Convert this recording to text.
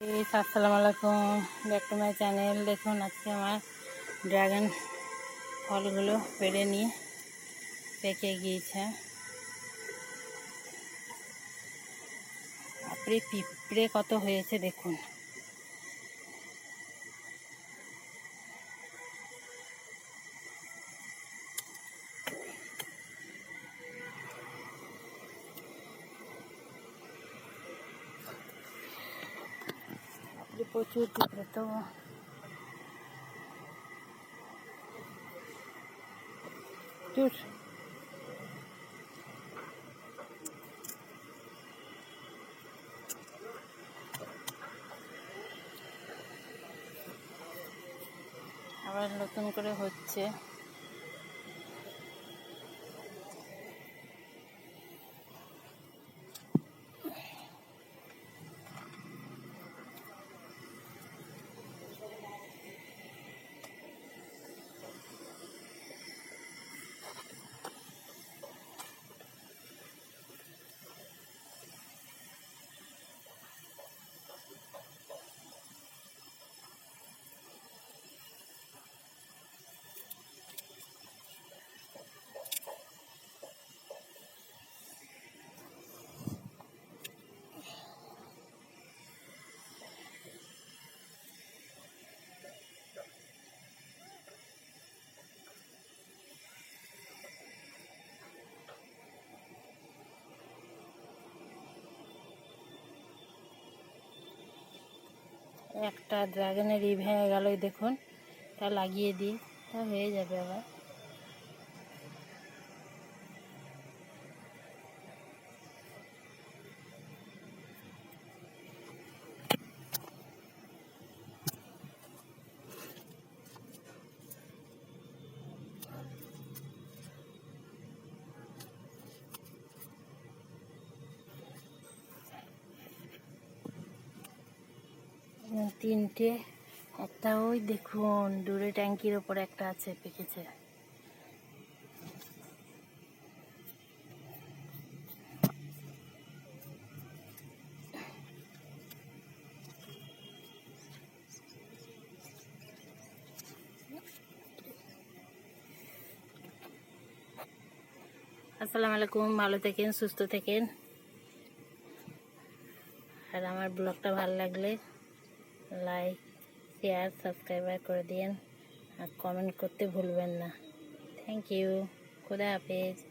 আসসালামু আলাইকুম back to my channel দেখুন, আজকে আমার ড্রাগন ফলগুলো পেড়ে নিয়ে পেকে গিয়েছে। আপনি পিঁপড়ে কত হয়েছে দেখুন। প্রচুর পিঁপড়ে তো দূর আবার নতুন করে হচ্ছে। একটা ড্রাগনের ই ভেঙে গেল দেখুন। তা লাগিয়ে দিই। তা হয়ে যাবে আবার। তিনটে, একটা ওই দেখুন, দূরে ট্যাঙ্কির ওপর একটা আছে, পেকেছে। আসসালামু আলাইকুম, ভালো থাকেন, সুস্থ থাকেন। আর আমার ব্লগটা ভালো লাগলে লাইক শেয়ার সাবস্ক্রাইবার করে দিন আর কমেন্ট করতে ভুলবেন না। থ্যাংক ইউ খুদা হাফেজ।